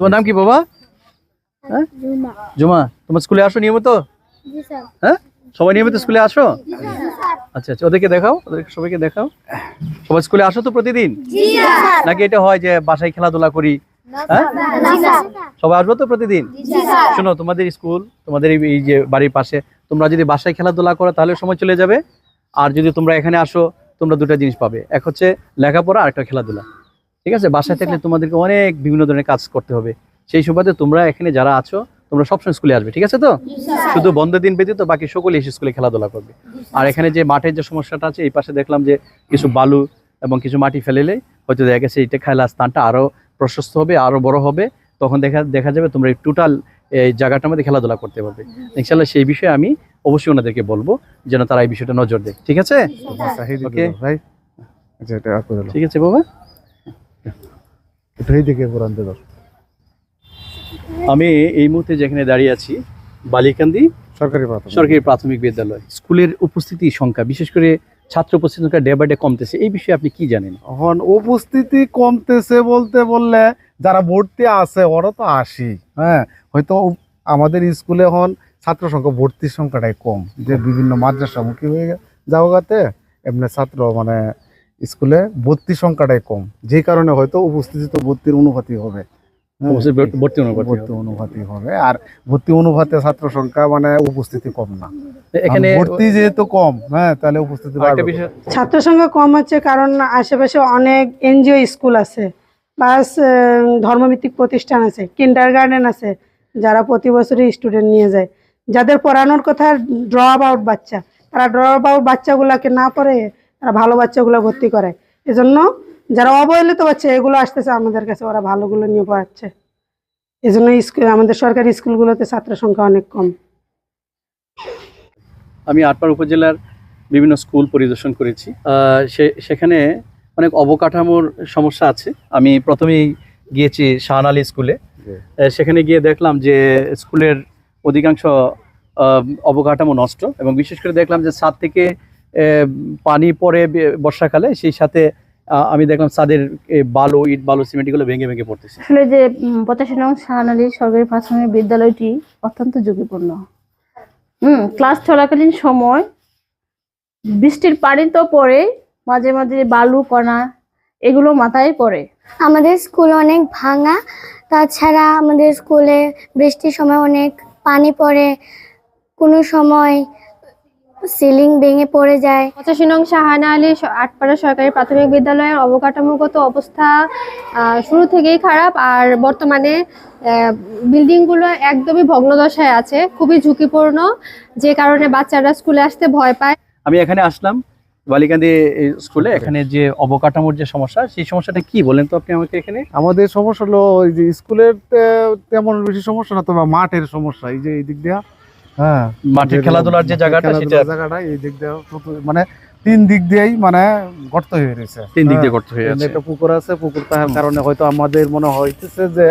তোমার নাম কি বাবা? হ্যাঁ? জুমা। তোমার স্কুলে আসো নিয়মিত? হ্যাঁ? সবাই নিয়মিত স্কুলে আসো? আচ্ছা আচ্ছা ওদেরকে দেখাও ওদেরকে সবাইকে দেখাও। সবাই স্কুলে আসো তো প্রতিদিন? নাকি এটা হয় যে বাসায় খেলাধুলা করি? হ্যাঁ? সবাই আসব তো প্রতিদিন? শোনো তোমাদের স্কুল তোমাদের এই- এই যে বাড়ির পাশে তোমরা যদি বাসায় খেলাধুলা করো তাহলে সময় চলে যাবে। আর যদি তোমরা এখানে আসো তোমরা দুটো জিনিস পাবে। এক হচ্ছে লেখাপড়া আর একটা খেলাধুলা। ঠিক আছে? বাসায় থাকলে তোমাদেরকে অনেক বিভিন্ন ধরনের কাজ করতে হবে। সেই সুবাদে তোমরা এখানে যারা আছো তোমরা সবসময় স্কুলে আসবে ঠিক আছে তো? শুধু বন্ধের দিন ব্যতীত বাকি সকলে এসে স্কুলে খেলাধুলা করবে। আর এখানে যে মাঠের যে সমস্যাটা আছে এই পাশে দেখলাম যে কিছু বালু এবং কিছু মাটি ফেলেলে হয়তো দেখা গেছে এইটা খেলার স্থানটা আরও প্রশস্ত হবে আরও বড় হবে। তখন দেখা দেখা যাবে তোমরা এই টোটাল এই জায়গাটার মধ্যে খেলাধুলা করতে পারবে। ইনশাল্লাহ সেই বিষয়ে আমি অবশ্যই ওনাদেরকে বলব যেন তারা এই বিষয়টা নজর দেয় ঠিক আছে? ভাই। আচ্ছা ঠিক আছে বাবা এটা এইদিকে কোরআন দাও আমি এই মুহূর্তে যেখানে দাঁড়িয়ে আছি বালিকান্দি সরকারি প্রাথমিক। সরকারি প্রাথমিক বিদ্যালয়। স্কুলের উপস্থিতি সংখ্যা বিশেষ করে ছাত্র উপস্থিতি সংখ্যা ডে বাই ডে কমতেছে এই বিষয়ে আপনি কি জানেন? এখন উপস্থিতি কমতেছে বলতে বললে যারা ভর্তি আছে ওরা তো আসি হ্যাঁ হয়তো আমাদের স্কুলে এখন ছাত্র সংখ্যা ভর্তির সংখ্যাটাই কম। যে বিভিন্ন মাদ্রাসামুখী হয়ে যাওয়াতে এমনি ছাত্র মানে স্কুলে ভর্তির সংখ্যাটাই কম। যে কারণে হয়তো উপস্থিতি তো ভর্তির অনুপাতি হবে। হ্যাঁ, ভর্তি- ভর্তি অনুপাতি হবে। আর ভর্তি অনুপাতে ছাত্র সংখ্যা মানে উপস্থিতি কম না। এখানে ভর্তি যেহেতু কম হ্যাঁ তাহলে উপস্থিতি ছাত্র সংখ্যা কম হচ্ছে কারণ আশেপাশে অনেক এনজিও স্কুল আছে প্লাস ধর্মভিত্তিক প্রতিষ্ঠান আছে কিন্ডার গার্ডেন আছে যারা প্রতি বছরই স্টুডেন্ট নিয়ে যায়। যাদের পড়ানোর কথা ড্রপ আউট বাচ্চা তারা ড্রপ আউট বাচ্চাগুলোকে না পড়ে তারা ভালো বাচ্চাগুলো ভর্তি করে। এজন্য যারা অবহেলিত বাচ্চা এগুলো আসতেছে আমাদের কাছে ওরা ভালোগুলো নিয়ে পড়াচ্ছে। এজন্য স্কুল আমাদের সরকারি স্কুলগুলোতে ছাত্র সংখ্যা অনেক কম। আমি আটপাড় উপজেলার বিভিন্ন স্কুল পরিদর্শন করেছি। সে- সেখানে অনেক অবকাঠামোর সমস্যা আছে। আমি প্রথমেই গিয়েছি শাহান আলী স্কুলে। সেখানে গিয়ে দেখলাম যে স্কুলের অধিকাংশ অবকাঠামো নষ্ট এবং বিশেষ করে দেখলাম যে সাত থেকে পানি পড়ে বর্ষাকালে সেই সাথে আমি দেখলাম সাদের বালু ইট বালু সিমেন্ট এগুলো ভেঙে ভেঙে পড়তেছে। আসলে যে পঁচাশি নং শাহানালী সরকারি প্রাথমিক বিদ্যালয়টি অত্যন্ত ঝুঁকিপূর্ণ। হুম ক্লাস চলাকালীন সময় বৃষ্টির পানি তো পড়ে মাঝে মাঝে বালু কণা এগুলো মাথায় পড়ে। আমাদের স্কুল অনেক ভাঙা তাছাড়া আমাদের স্কুলে বৃষ্টির সময় অনেক পানি পড়ে। কোনো সময় সিলিং ভেঙে পড়ে যায়। পঁচাশি নং শাহানা আলী আটপাড়া সরকারি প্রাথমিক বিদ্যালয়ের অবকাঠামোগত অবস্থা শুরু থেকেই খারাপ আর বর্তমানে বিল্ডিংগুলো একদমই ভগ্নদশায় আছে খুবই ঝুঁকিপূর্ণ। যে কারণে বাচ্চারা স্কুলে আসতে ভয় পায়। আমি এখানে আসলাম বালিকান্দি স্কুলে এখানে যে অবকাঠামোর যে সমস্যা সেই সমস্যাটা কি বলেন তো আপনি আমাকে এখানে? আমাদের সমস্যা হলো ওই যে স্কুলের তেমন বেশি সমস্যা না তবে মাঠের সমস্যা এই যে এই দিক দিয়া। হ্যাঁ মাঠে খেলাধুলার যে জায়গাটা সেটা জায়গাটা এই দিক দিয়ে মানে তিন দিক দিয়েই মানে গর্ত হয়ে রয়েছে। তিন দিক দিয়ে গর্ত করতে হয়ে আছে। একটা পুকুর আছে পুকুর থাকার কারণে হয়তো আমাদের মনে হইতেছে যে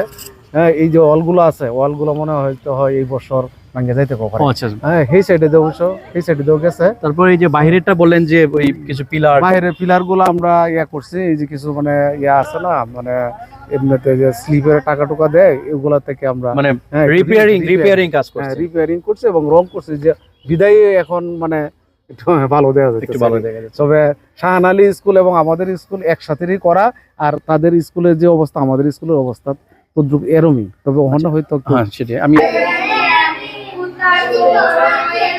হ্যাঁ এই যে অলগুলো আছে অলগুলো মনে হয়তো হয় এই বছর ভাঙে যাইতে পারে আচ্ছা হ্যাঁ এই সাইডে দেও অবশ্য এই সাইডে দেও গেছে। তারপরে এই যে বললেন যে ওই কিছু পিলার বাইরের পিলারগুলো আমরা ইয়া করছি এই যে কিছু মানে ইয়া আছে না মানে এমনিতে যে স্লিপের টাকা টুকা দেয় এগুলা থেকে আমরা মানে হ্যাঁ, রিপেয়ারিং রিপেয়ারিং কাজ করছে। রিপেয়ারিং করছে এবং রং করছে যে বিদায় এখন মানে ভালো দেওয়া যাচ্ছে ভালো দেখা যাচ্ছে তবে শাহান আলী স্কুল এবং আমাদের স্কুল একসাথেই করা আর তাদের স্কুলের যে অবস্থা আমাদের স্কুলের অবস্থা তদ্রুপ এরমই। তবে ওখানে হয়তো একটু হ্যাঁ সেটাই আমি